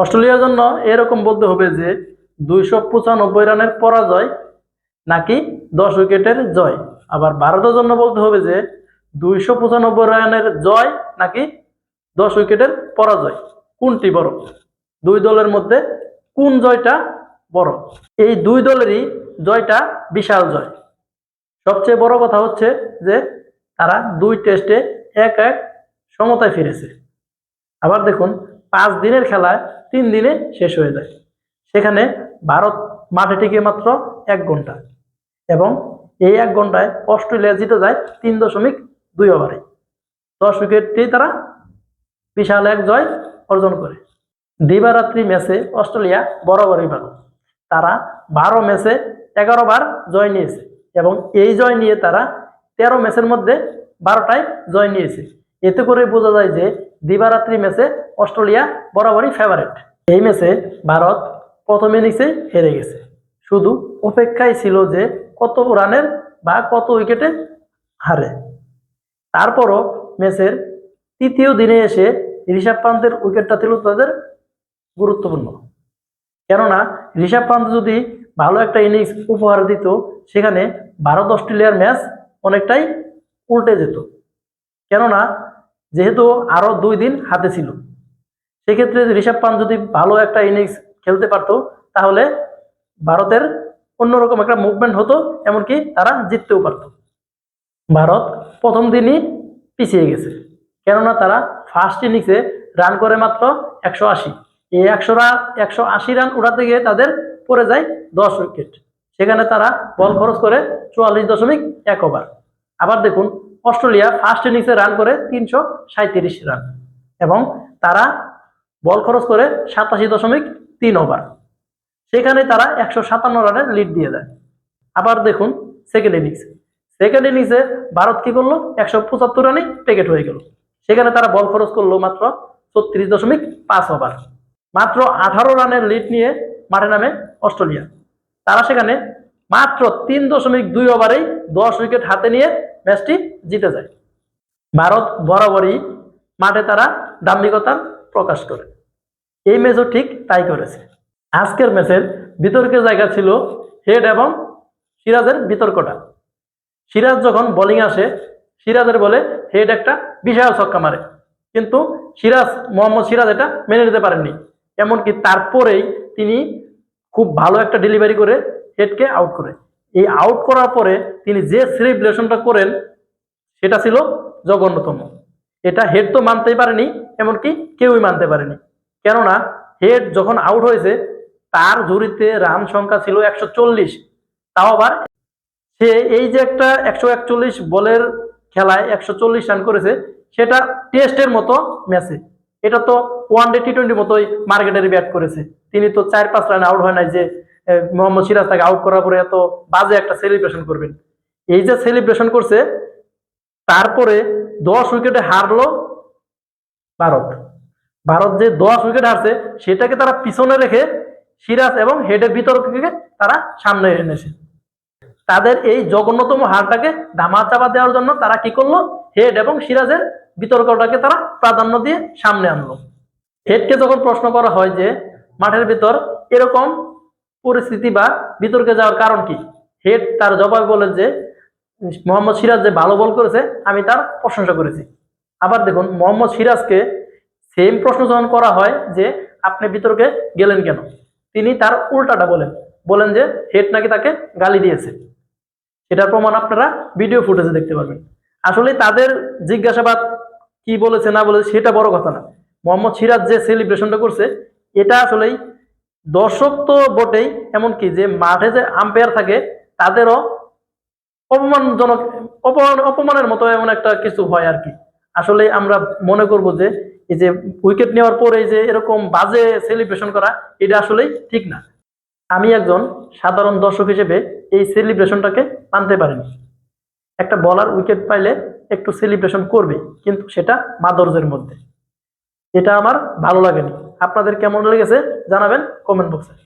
অস্ট্রেলিয়ার জন্য এরকম বলতে হবে যে দুইশো পঁচানব্বই রানের পরাজয় নাকি দশ উইকেটের জয়। আবার ভারতের জন্য বলতে হবে যে দুইশো পঁচানব্বই রানের জয় নাকি দশ উইকেটের পরাজয়। কোনটি বড়? দুই দলের মধ্যে কোন জয়টা বড়? এই দুই দলেরই জয়টা বিশাল জয়। সবচেয়ে বড় কথা হচ্ছে যে তারা দুই টেস্টে এক এক সমতায় ফিরেছে। আবার দেখুন পাঁচ দিনের খেলায় তিন দিনে শেষ হয়ে যায়। সেখানে ভারত মাঠে টিকে মাত্র এক ঘণ্টা এবং এই এক ঘন্টায় অস্ট্রেলিয়া জিতে যায় তিন দশমিক দুই ওভারে। দশ উইকেটটি তারা বিশাল এক জয় অর্জন করে। দিবারাত্রি ম্যাচে অস্ট্রেলিয়া বরাবরই ভালো। তারা বারো ম্যাচে এগারো বার জয় নিয়েছে এবং এই জয় নিয়ে তারা তেরো ম্যাচের মধ্যে বারোটায় জয় নিয়েছে। এতে করে বোঝা যায় যে দিবারাত্রি ম্যাচে অস্ট্রেলিয়া বরাবরই ফেভারিট এই ম্যাচে ভারত প্রথম ইনিংসে হেরে গেছে। শুধু অপেক্ষায় ছিল যে কত রানের বা কত উইকেটে হারে। তারপরও ম্যাচের তৃতীয় দিনে এসে ঋষভ পান্তের উইকেটটা ছিল তাদের গুরুত্বপূর্ণ। কেননা ঋষভ পান্ত যদি ভালো একটা ইনিংস উপহার দিত, সেখানে ভারত অস্ট্রেলিয়ার ম্যাচ অনেকটাই উল্টে যেত। কেননা যেহেতু আরও দুই দিন হাতে ছিল। সেক্ষেত্রে ঋষভ পান যদি ভালো একটা ইনিংস খেলতে পারতো, তাহলে ভারতের অন্যরকম একটা মুভমেন্ট হতো, এমনকি তারা জিততেও পারত। ভারত প্রথম দিনই পিছিয়ে গেছে। কেননা তারা ফার্স্ট ইনিংসে রান করে মাত্র একশো আশি। এই একশো রান একশো আশি রান উঠাতে গিয়ে তাদের পড়ে যায় দশ উইকেট সেখানে তারা বল খরচ করে চুয়াল্লিশ দশমিক এক ওভার আবার দেখুন অস্ট্রেলিয়া ফার্স্ট ইনিংসে রান করে তিনশো সাঁত্রিশ রান এবং তারা বল খরচ করে সাতাশি দশমিক তিন ওভার সেখানে তারা একশো সাতান্ন রানের লিড দিয়ে দেয়। আবার দেখুন সেকেন্ড ইনিংস সেকেন্ড ইনিংসে ভারত কি করল? একশো পঁচাত্তর রানে পেকেট হয়ে গেল। সেখানে তারা বল খরচ করল মাত্র ছত্রিশ দশমিক পাঁচ ওভার মাত্র আঠারো রানের লিড নিয়ে মাঠে নামে অস্ট্রেলিয়া। তারা সেখানে মাত্র তিন দশমিক দুই ওভারেই দশ উইকেট হাতে নিয়ে ম্যাচটি জিতে যায়। ভারত বরাবরই মাঠে তারা দাম্ভিকতা প্রকাশ করে। এই ম্যাচও ঠিক তাই করেছে। আজকের ম্যাচের বিতর্কের জায়গা ছিল হেড এবং সিরাজের বিতর্কটা। সিরাজ যখন বোলিং আসে, সিরাজের বলে হেড একটা বিশাল ছক্কা মারে। কিন্তু সিরাজ, মোহাম্মদ সিরাজ এটা মেনে নিতে পারেননি। এমনকি তারপরেই তিনি খুব ভালো একটা ডেলিভারি করে হেডকে আউট করে। এই আউট করার পরে তিনি যে সেলিব্রেশনটা করেন, সেটা ছিল জঘন্যতম। এটা হেড তো মানতেই পারেনি, এমনকি কেউই মানতে পারেনি। কেননা হেড যখন আউট হয়েছে, তার ঝুড়িতে রান সংখ্যা ছিল একশো চল্লিশ। তাও আবার সে এই যে একটা একশো একচল্লিশ বলের খেলায় একশো চল্লিশ রান করেছে, সেটা টেস্টের মতো ম্যাচে এটা তো ওয়ান ডে টি টোয়েন্টির মতোই মার্কেটের ব্যাট করেছে। তিনি তো চার পাঁচ রান আউট হয় নাই যে মোহাম্মদ সিরাজ তাকে আউট করার পরে এত বাজে একটা সেলিব্রেশন করবেন। এই যে সেলিব্রেশন করছে, তারপরে দশ উইকেটে হারলো ভারত। ভারত যে দশ উইকেট হারছে, সেটাকে তারা পিছনে রেখে সিরাজ এবং হেডের বিতর্ককে তারা সামনে এনেছে। তাদের এই জঘন্যতম হারটাকে ধামাচাপা দেওয়ার জন্য তারা কি করল? হেড এবং সিরাজের বিতর্কটাকে তারা প্রাধান্য দিয়ে সামনে আনলো। হেডকে যখন প্রশ্ন করা হয় যে, মাঠের ভিতর এরকম পরিস্থিতি বা বিতর্কে যাওয়ার কারণ কি? হেড তার জবাব বলে যে, মোহাম্মদ সিরাজ যে ভালো বল করেছে, আমি তার প্রশংসা করেছি। আবার দেখুন, মোহাম্মদ সিরাজকে সেম প্রশ্ন যখন করা হয় যে, আপনি বিতর্কে গেলেন কেন? তিনি তার উল্টাটা বলেন। বলেন যে হেড নাকি তাকে গালি দিয়েছে? এটার প্রমাণ আপনারা ভিডিও ফুটেজে দেখতে পারবেন। আসলে তাদের জিজ্ঞাসাবাদ কি বলেছে না বলেছে, সেটা বড় কথা না। মোহাম্মদ সিরাজ যে সেলিব্রেশনটা করছে, এটা আসলেই দর্শক তো বটেই, এমনকি যে মাঠে যে আম্পায়ার থাকে, তাদেরও অপমানজনক, অপমান, অপমানের মতো এমন একটা কিছু হয় আর কি। আসলে আমরা মনে করব যে, এই যে উইকেট নেওয়ার পরে যে এরকম বাজে সেলিব্রেশন করা, এটা আসলেই ঠিক না। আমি একজন সাধারণ দর্শক হিসেবে এই সেলিব্রেশনটাকে মানতে পারিনি। একটা বলার উইকেট পাইলে একটু সেলিব্রেশন করবে, কিন্তু সেটা মাদর্জের মধ্যে। এটা আমার ভালো লাগেনি। আপনাদের কেমন লেগেছে জানাবেন কমেন্ট বক্সে।